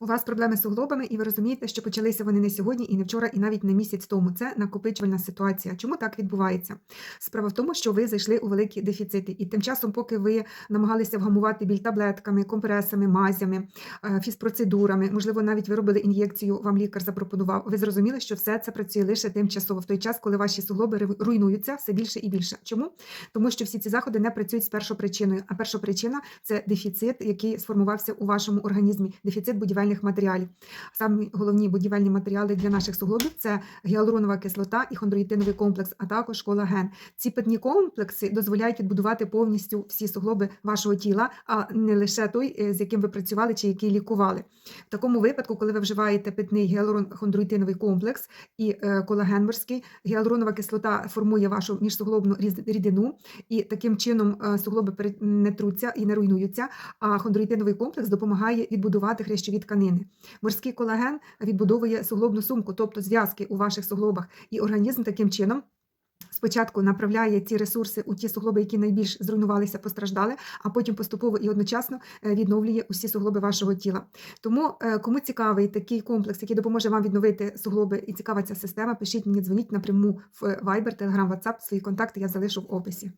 У вас проблеми з суглобами, і ви розумієте, що почалися вони не сьогодні, і не вчора, і навіть не місяць тому. Це накопичувальна ситуація. Чому так відбувається? Справа в тому, що ви зайшли у великі дефіцити, і тим часом, поки ви намагалися вгамувати біль таблетками, компресами, мазями, е, фізпроцедурами, можливо, навіть ви робили ін'єкцію, вам лікар запропонував. Ви зрозуміли, що все це працює лише тимчасово в той час, коли ваші суглоби руйнуються все більше і більше. Чому? Тому що всі ці заходи не працюють з першопричиною. А першопричина це дефіцит, який сформувався у вашому організмі, дефіцит будівельних матеріалів. Самі головні будівельні матеріали для наших суглобів це гіалуронова кислота і хондроїтиновий комплекс, а також колаген. Ці питні комплекси дозволяють відбудувати повністю всі суглоби вашого тіла, а не лише той, е, з яким ви працювали чи який лікували. В такому випадку, коли ви вживаєте питний гіалурон-хондроїтиновий комплекс і е, колаген морський, гіалуронова кислота формує вашу міжсуглобну рідину, і таким чином е, суглоби не труться і не руйнуються. А хондроїтиновий комплекс допомагає відбудувати хрящові тканини. Морський колаген відбудовує суглобну сумку, тобто зв'язки у ваших суглобах, і організм таким чином. Спочатку направляє ці ресурси у ті суглоби, які найбільш зруйнувалися, постраждали, а потім поступово і одночасно е, відновлює усі суглоби вашого тіла. Тому, е, кому цікавий такий комплекс, який допоможе вам відновити суглоби і цікава ця система, пишіть мені, дзвоніть напряму в Viber, Telegram, WhatsApp. Свої контакти я залишу в описі.